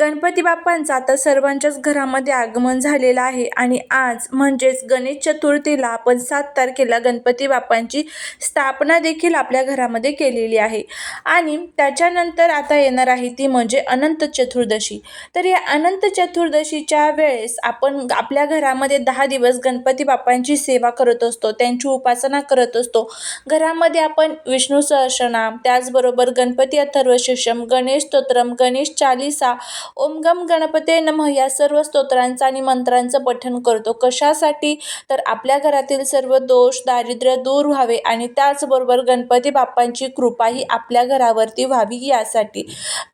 गणपती बाप्पांचं आता सर्वांच्याच घरामध्ये आगमन झालेलं आहे आणि आज म्हणजेच गणेश चतुर्थीला आपण सात तारखेला गणपती बाप्पांची स्थापना देखील आपल्या घरामध्ये केलेली आहे. आणि त्याच्यानंतर आता येणार आहे ती म्हणजे अनंत चतुर्दशी. तर या अनंत चतुर्दशीच्या वेळेस आपण आपल्या घरामध्ये दहा दिवस गणपती बाप्पांची सेवा करत असतो त्यांची उपासना करत असतो. घरामध्ये आपण विष्णू सहस्रनाम त्याचबरोबर गणपती अथर्वशिषम गणेश स्तोत्रम गणेश चालिसा ओम गम गणपते नम या सर्व स्तोत्रांचं आणि मंत्रांचं पठण करतो. कशासाठी? तर आपल्या घरातील सर्व दोष दारिद्र्य दूर व्हावे आणि त्याचबरोबर गणपती बाप्पांची कृपाही आपल्या घरावरती व्हावी यासाठी.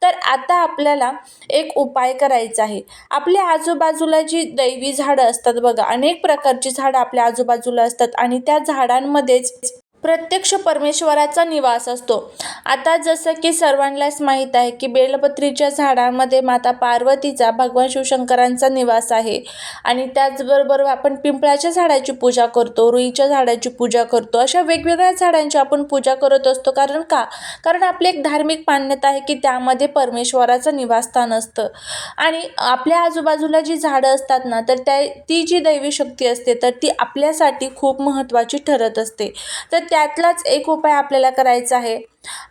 तर आता आपल्याला एक उपाय करायचा आहे. आपल्या आजूबाजूला जी दैवी झाडं असतात बघा अनेक प्रकारची झाडं आपल्या आजूबाजूला असतात आणि त्या झाडांमध्येच प्रत्यक्ष परमेश्वराचा निवास असतो. आता जसं की सर्वांनाच माहीत आहे की बेलपत्रीच्या झाडामध्ये माता पार्वतीचा भगवान शिवशंकरांचा निवास आहे. आणि त्याचबरोबर आपण पिंपळाच्या झाडाची पूजा करतो रुईच्या झाडाची पूजा करतो. अशा वेगवेगळ्या झाडांची आपण पूजा करत असतो. कारण का? कारण आपली एक धार्मिक मान्यता आहे की त्यामध्ये परमेश्वराचं निवासस्थान असतं. आणि आपल्या आजूबाजूला जी झाडं असतात ना तर त्या ती जी दैवी शक्ती असते तर ती आपल्यासाठी खूप महत्त्वाची ठरत असते. तर त्यातलाच एक उपाय आपल्याला करायचा आहे.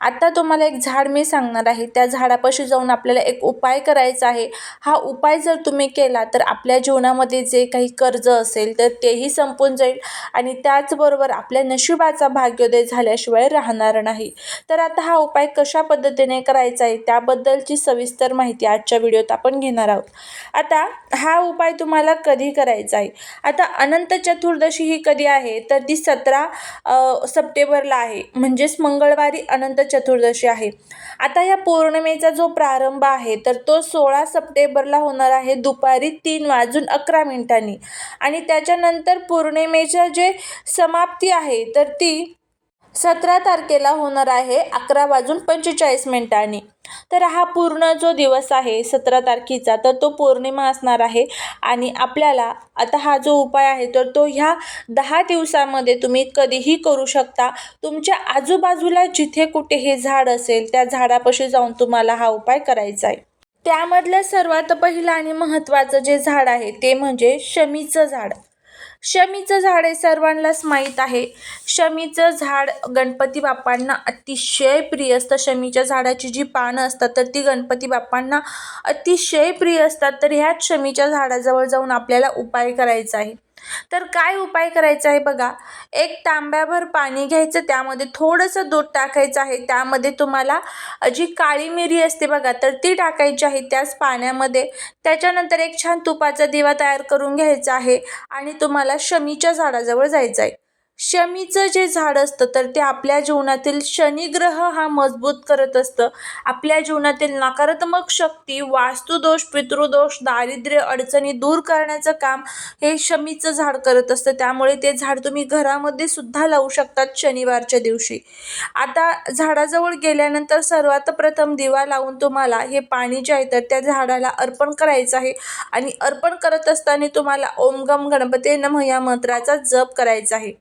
आता तुम्हाला एक झाड मी सांगणार आहे. त्या झाडापाशी जाऊन आपल्याला एक उपाय करायचा आहे. हा उपाय जर तुम्ही केला तर आपल्या जीवनामध्ये जे काही कर्ज असेल तर तेही संपून जाईल आणि त्याचबरोबर आपल्या नशिबाचा भाग्योदय झाल्याशिवाय राहणार नाही. तर आता हा उपाय कशा पद्धतीने करायचा आहे त्याबद्दलची सविस्तर माहिती आजच्या व्हिडिओत आपण घेणार आहोत. आता हा उपाय तुम्हाला कधी करायचा आहे? आता अनंत चतुर्दशी ही कधी आहे? तर ती सतरा सप्टेंबरला आहे. म्हणजेच मंगळवारी अनंत चतुर्दशी आहे. आता या पौर्णिमेचा जो प्रारंभ आहे तर तो सोळा सप्टेंबरला होणार आहे दुपारी तीन वाजून अकरा मिनिटांनी. आणि त्याच्यानंतर पौर्णिमेच्या जे समाप्ती आहे तर ती सतरा तारखेला होणार आहे अकरा वाजून पंचेचाळीस मिनिटांनी. तर हा पूर्ण जो दिवस आहे सतरा तारखेचा तर तो पौर्णिमा असणार आहे. आणि आपल्याला आता हा जो उपाय आहे तर तो ह्या दहा दिवसामध्ये तुम्ही कधीही करू शकता. तुमच्या आजूबाजूला जिथे कुठे हे झाड असेल त्या झाडापाशी जाऊन तुम्हाला हा उपाय करायचा आहे. त्यामधलं सर्वात पहिलं आणि महत्त्वाचं जे झाड आहे ते म्हणजे शमीचं झाड. शमीचं झाड हे सर्वांनाच माहीत आहे. शमीचं झाड गणपती बाप्पांना अतिशय प्रिय असतं. शमीच्या झाडाची जी पानं असतात तर ती गणपती बाप्पांना अतिशय प्रिय असतात. तर ह्याच शमीच्या झाडाजवळ जाऊन आपल्याला उपाय करायचा आहे. तर काय उपाय करायचा आहे बघा? एक तांब्याभर पाणी घ्यायचं त्यामध्ये थोडंसं दूध टाकायचं आहे. त्यामध्ये तुम्हाला जी काळी मिरी असते बघा तर ती टाकायची आहे त्याच पाण्यामध्ये. त्याच्यानंतर एक छान तुपाचा दिवा तयार करून घ्यायचा आहे आणि तुम्हाला शमीच्या झाडाजवळ जायचं आहे. शमीचं जे झाड असतं तर ते आपल्या जीवनातील शनिग्रह हा मजबूत करत असतं. आपल्या जीवनातील नकारात्मक शक्ती वास्तुदोष पितृदोष दारिद्र्य अडचणी दूर करण्याचं काम हे शमीचं झाड करत असतं. त्यामुळे ते झाड तुम्ही घरामध्ये सुद्धा लावू शकतात शनिवारच्या दिवशी. आता झाडाजवळ गेल्यानंतर सर्वात प्रथम दिवा लावून तुम्हाला हे पाणी जे आहे तर त्या झाडाला अर्पण करायचं आहे. आणि अर्पण करत असताना तुम्हाला ओम गम गणपती नम या मंत्राचा जप करायचा आहे.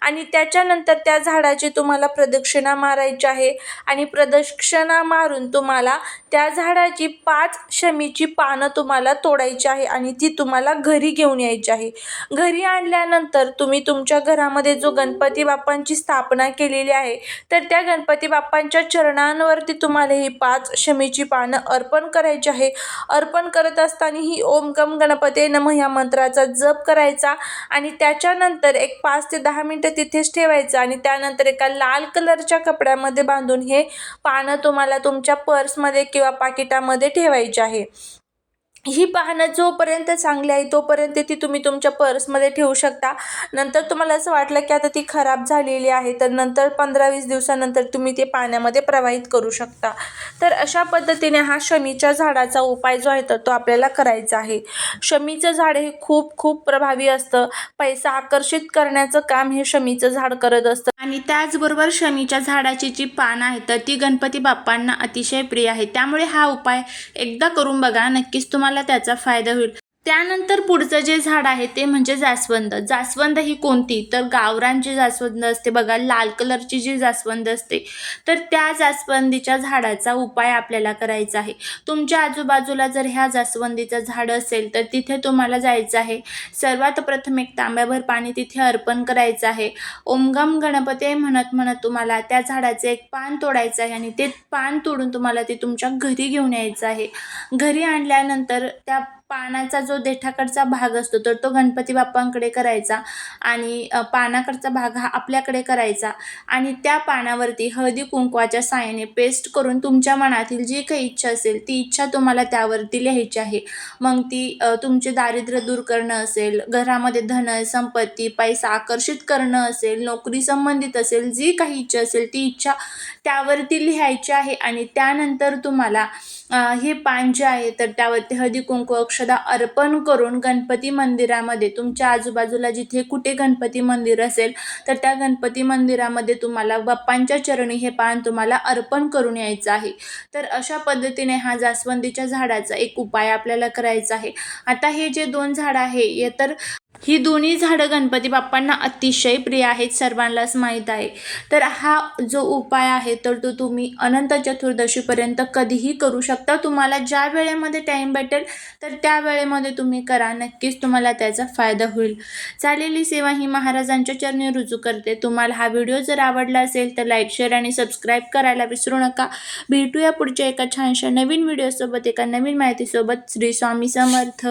आणि त्याच्यानंतर त्या झाडाची तुम्हाला प्रदक्षिणा मारायची आहे. आणि प्रदक्षिणा मारून तुम्हाला त्या झाडाची पाच शमीची पानं तुम्हाला तोडायची आहे आणि ती तुम्हाला घरी घेऊन यायची आहे. घरी आणल्यानंतर तुम्ही तुमच्या घरामध्ये जो गणपती बाप्पांची स्थापना केलेली आहे तर त्या गणपती बाप्पांच्या चरणांवरती तुम्हाला ही पाच शमीची पानं अर्पण करायची आहे. अर्पण करत असताना ही ओम गम गणपते नम ह्या मंत्राचा जप करायचा आणि त्याच्यानंतर एक पाच ते दहा दहा मिनटं तिथेच ठेवायचं आणि त्यानंतर एका लाल कलरच्या कपड्यामध्ये बांधून हे पानं तुम्हाला तुमच्या पर्समध्ये किंवा पाकिटामध्ये ठेवायचे आहे. ही पानं जोपर्यंत चांगली आहे तोपर्यंत ती तुम्ही तुमच्या पर्समध्ये ठेवू शकता. नंतर तुम्हाला असं वाटलं की आता ती खराब झालेली आहे तर नंतर पंधरा वीस दिवसानंतर तुम्ही ते पाण्यामध्ये प्रवाहित करू शकता. तर अशा पद्धतीने हा शमीच्या झाडाचा उपाय जो आहे तर तो आपल्याला करायचा आहे. शमीचं झाड हे खूप खूप प्रभावी असतं. पैसा आकर्षित करण्याचं काम हे शमीचं झाड करत असतं. आणि त्याचबरोबर शमीच्या झाडाची जी पानं आहेत तर ती गणपती बाप्पांना अतिशय प्रिय आहे. त्यामुळे हा उपाय एकदा करून बघा. नक्कीच तुम्हाला त्याचा फायदा होईल. त्यानंतर पुढचं जे झाड आहे ते म्हणजे जास्वंद. जास्वंद ही कोणती? तर गावरांची जास्वंद असते बघा लाल कलरची जी जास्वंद असते तर त्या जास्वंदीच्या झाडाचा उपाय आपल्याला करायचा आहे. तुमच्या आजूबाजूला जर ह्या जास्वंदीचं झाड असेल तर तिथे तुम्हाला जायचं आहे. सर्वात प्रथम एक तांब्याभर पाणी तिथे अर्पण करायचं आहे. ओमगम गणपती म्हणत म्हणत तुम्हाला त्या झाडाचे एक पान तोडायचं आहे आणि ते पान तोडून तुम्हाला ते तुमच्या घरी घेऊन यायचं आहे. घरी आणल्यानंतर त्या पानाचा जो देठाकडचा भाग असतो तर तो गणपती बाप्पांकडे करायचा आणि पानाकडचा भाग हा आपल्याकडे करायचा आणि त्या पानावरती हळदी कुंकवाच्या साहाय्याने पेस्ट करून तुमच्या मनातील जी काही इच्छा असेल ती इच्छा तुम्हाला त्यावरती लिहायची आहे. मग ती तुमचे दारिद्र्य दूर करणं असेल घरामध्ये धन संपत्ती पैसा आकर्षित करणं असेल नोकरी संबंधित असेल जी काही इच्छा असेल ती इच्छा त्यावरती लिहायची आहे आणि त्यानंतर तुम्हाला हे पान जे आहे तर त्यावरती हळदी कुंकू अक्षदा अर्पण करून गणपती मंदिरामध्ये तुमच्या आजूबाजूला जिथे कुठे गणपती मंदिर असेल तर त्या गणपती मंदिरामध्ये तुम्हाला बाप्पांच्या चरणी हे पान तुम्हाला अर्पण करून यायचं आहे. तर अशा पद्धतीने हा जास्वंदीच्या झाडाचा एक उपाय आपल्याला करायचा आहे. आता हे जे दोन झाडं आहे हे तर ही दोन्ही झाडं गणपती बाप्पांना अतिशय प्रिय आहेत सर्वांनाच माहीत आहे. तर हा जो उपाय आहे तर तो तुम्ही अनंत चतुर्दशीपर्यंत कधीही करू शकता. तुम्हाला ज्या वेळेमध्ये टाईम भेटेल तर त्या वेळेमध्ये तुम्ही करा. नक्कीच तुम्हाला त्याचा फायदा होईल. चालेली सेवा ही महाराजांच्या चरणी रुजू करते. तुम्हाला हा व्हिडिओ जर आवडला असेल तर लाईक शेअर आणि सबस्क्राईब करायला विसरू नका. भेटूया पुढच्या एका छानशा नवीन व्हिडिओसोबत एका नवीन माहितीसोबत. श्री स्वामी समर्थ.